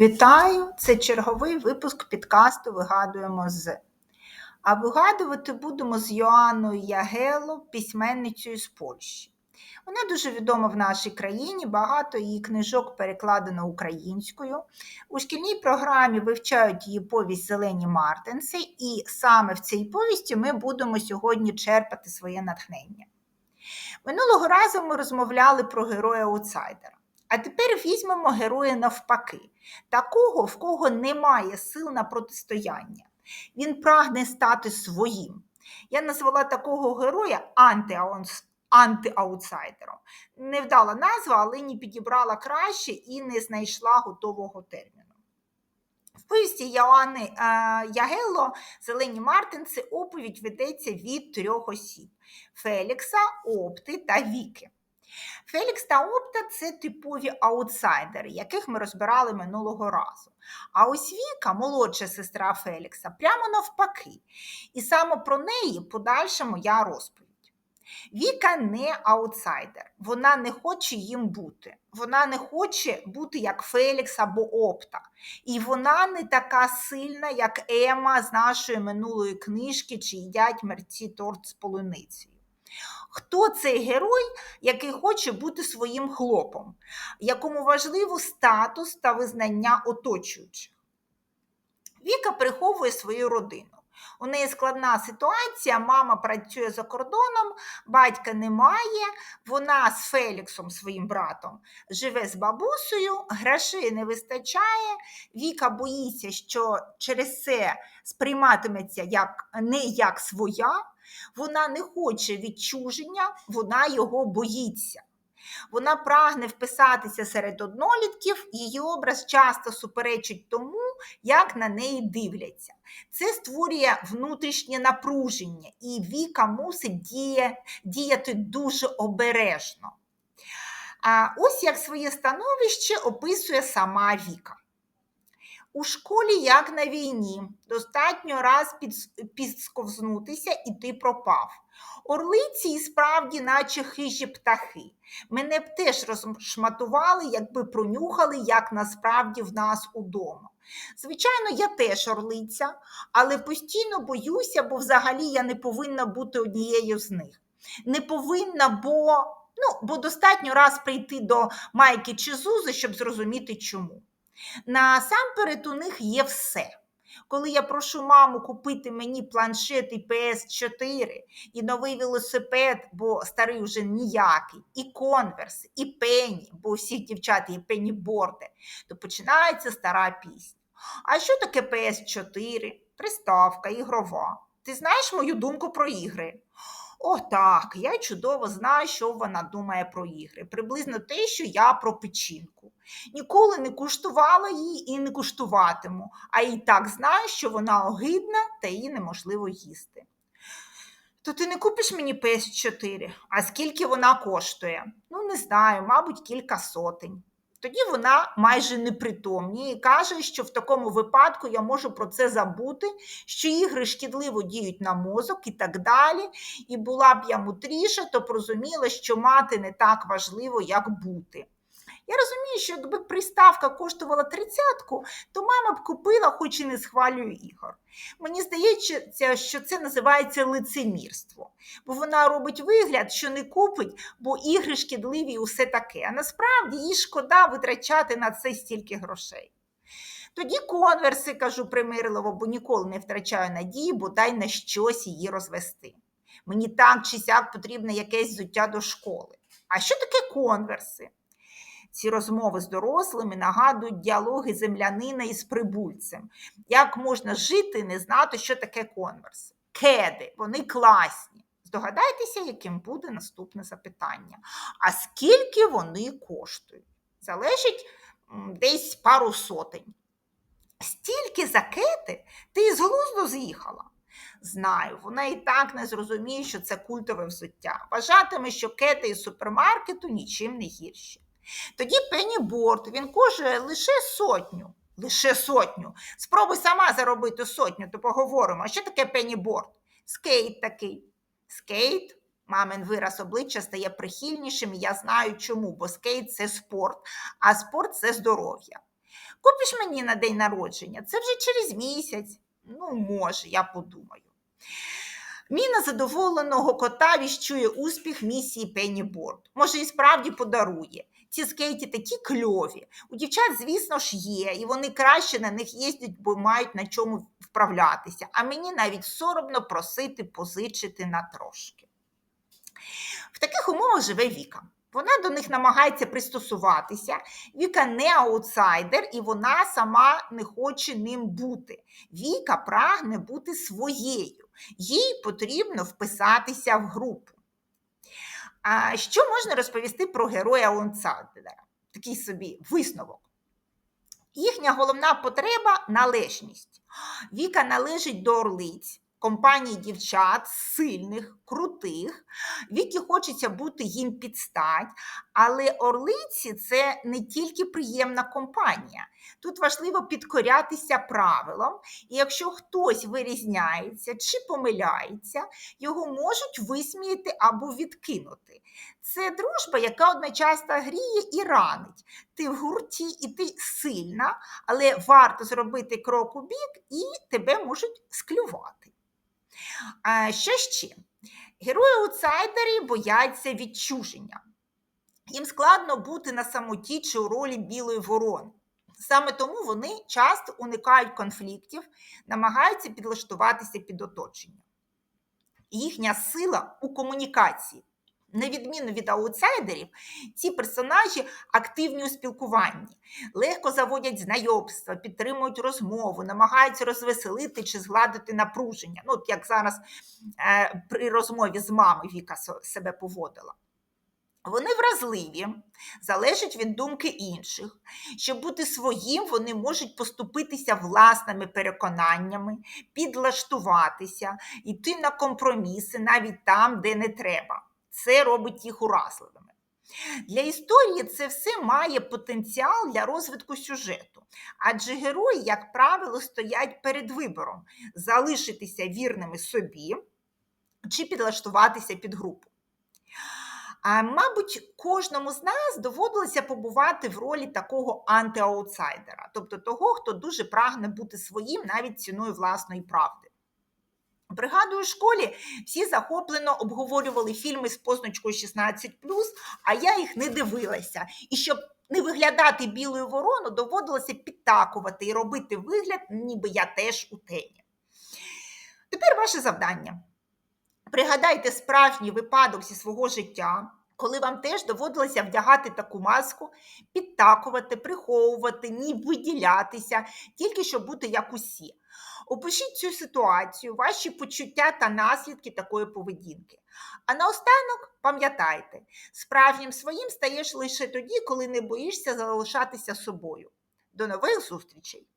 Вітаю! Це черговий випуск підкасту Вигадуємо з. А вигадувати будемо з Йоанною Ягело, письменницею з Польщі. Вона дуже відома в нашій країні, багато її книжок перекладено українською. У шкільній програмі вивчають її повість Зелені Мартинси, і саме в цій повісті ми будемо сьогодні черпати своє натхнення. Минулого разу ми розмовляли про героя аутсайдера. А тепер візьмемо героя навпаки, такого, в кого немає сил на протистояння. Він прагне стати своїм. Я назвала такого героя антиаутсайдером. Невдала назва, але не підібрала краще і не знайшла готового терміну. В повісті Йоанни е, Ягелло Зелені Мартинці оповідь ведеться від трьох осіб: Фелікса, Опти та Віки. Фелікс та Опта це типові аутсайдери, яких ми розбирали минулого разу. А ось Віка, молодша сестра Фелікса, прямо навпаки. І саме про неї подальша моя розповідь. Віка не аутсайдер, вона не хоче їм бути. Вона не хоче бути як Фелікс або Опта. І вона не така сильна, як Ема з нашої минулої книжки, чи їдять мерці торт з полуницею. Хто цей герой, який хоче бути своїм хлопом, якому важливо статус та визнання оточуючих? Віка приховує свою родину. У неї складна ситуація, мама працює за кордоном, батька немає, вона з Феліксом, своїм братом, живе з бабусею, грошей не вистачає. Віка боїться, що через це сприйматиметься як не як своя. Вона не хоче відчуження, вона його боїться. Вона прагне вписатися серед однолітків, її образ часто суперечить тому, як на неї дивляться. Це створює внутрішнє напруження, і Віка мусить діє, діяти дуже обережно. А ось як своє становище описує сама Віка. У школі, як на війні, достатньо раз підсковзнутися і ти пропав. Орлиці і справді, наче хижі птахи. Мене б теж розшматували, якби пронюхали, як насправді в нас удома. Звичайно, я теж орлиця, але постійно боюся, бо взагалі я не повинна бути однією з них. Не повинна, бо ну, бо достатньо раз прийти до майки чи зузи, щоб зрозуміти чому. Насамперед, у них є все. Коли я прошу маму купити мені планшет і PS4, і новий велосипед, бо старий вже ніякий, і конверс, і пені, бо у всіх дівчат є пеніборди, то починається стара пісня. А що таке PS4? Приставка, ігрова. Ти знаєш мою думку про ігри? О, так, я чудово знаю, що вона думає про ігри. Приблизно те, що я про печінку. Ніколи не куштувала її і не куштуватиму, а і так знаю, що вона огидна та її неможливо їсти. То ти не купиш мені PS4, а скільки вона коштує? Ну, не знаю, мабуть, кілька сотень. Тоді вона майже непритомніє і каже, що в такому випадку я можу про це забути, що ігри шкідливо діють на мозок і так далі. І була б я мудріша, то б розуміла, що мати не так важливо, як бути. Я розумію, що якби приставка коштувала тридцятку, то мама б купила, хоч і не схвалює ігор. Мені здається, що це називається лицемірство, бо вона робить вигляд, що не купить, бо ігри шкідливі і усе таке. А насправді їй шкода витрачати на це стільки грошей. Тоді конверси, кажу примирливо, бо ніколи не втрачаю надії, бодай на щось її розвести. Мені так чи сяк потрібне якесь взуття до школи. А що таке конверси? Ці розмови з дорослими нагадують діалоги землянина із прибульцем. Як можна жити не знати, що таке конверс? Кеди, вони класні. Здогадайтеся, яким буде наступне запитання. А скільки вони коштують? Залежить десь пару сотень. Стільки за кети ти з глузду з'їхала. Знаю, вона і так не зрозуміє, що це культове взуття. Вважатиме, що кети із супермаркету нічим не гірші. Тоді пеніборд, він коштує лише сотню. Лише сотню. Спробуй сама заробити сотню, то поговоримо. А що таке пеніборд? Скейт такий. Скейт, мамин вираз обличчя стає прихильнішим, і я знаю чому, бо скейт це спорт, а спорт це здоров'я. Купиш мені на день народження? Це вже через місяць. Ну, може, я подумаю. Міна задоволеного кота віщує успіх місії Пенніборд. Може, і справді подарує. Ці скейті такі кльові. У дівчат, звісно ж, є, і вони краще на них їздять, бо мають на чому вправлятися. А мені навіть соромно просити позичити на трошки. В таких умовах живе Віка. Вона до них намагається пристосуватися. Віка не аутсайдер, і вона сама не хоче ним бути. Віка прагне бути своєю. Їй потрібно вписатися в групу. А що можна розповісти про героя Лонцадера? Такий собі висновок. Їхня головна потреба належність. Віка належить до орлиць, компанії дівчат сильних, крутих. Вікі хочеться бути їм підстать, але орлиці це не тільки приємна компанія. Тут важливо підкорятися правилам, і якщо хтось вирізняється чи помиляється, його можуть висміяти або відкинути. Це дружба, яка одночасно гріє і ранить. Ти в гурті і ти сильна, але варто зробити крок у бік, і тебе можуть склювати. А що ще? Герої-аутсайдери бояться відчуження. Їм складно бути на самоті чи у ролі білої ворони. Саме тому вони часто уникають конфліктів, намагаються підлаштуватися під оточення. Їхня сила у комунікації. На відміну від аутсайдерів, ці персонажі активні у спілкуванні, легко заводять знайомства, підтримують розмову, намагаються розвеселити чи згладити напруження. Ну, от як зараз е, при розмові з мамою Віка себе поводила. Вони вразливі, залежать від думки інших. Щоб бути своїм, вони можуть поступитися власними переконаннями, підлаштуватися, йти на компроміси навіть там, де не треба. Це робить їх уразливими. Для історії це все має потенціал для розвитку сюжету, адже герої, як правило, стоять перед вибором залишитися вірними собі чи підлаштуватися під групу. А, мабуть, кожному з нас доводилося побувати в ролі такого антиаутсайдера, тобто того, хто дуже прагне бути своїм навіть ціною власної правди. Пригадую, в школі всі захоплено обговорювали фільми з позначкою 16, а я їх не дивилася. І щоб не виглядати білою ворону, доводилося підтакувати і робити вигляд, ніби я теж у темі. Тепер ваше завдання. Пригадайте справжній випадок зі свого життя, коли вам теж доводилося вдягати таку маску, підтакувати, приховувати, ні виділятися, тільки щоб бути як усі. Опишіть цю ситуацію, ваші почуття та наслідки такої поведінки. А наостанок пам'ятайте, справжнім своїм стаєш лише тоді, коли не боїшся залишатися собою. До нових зустрічей!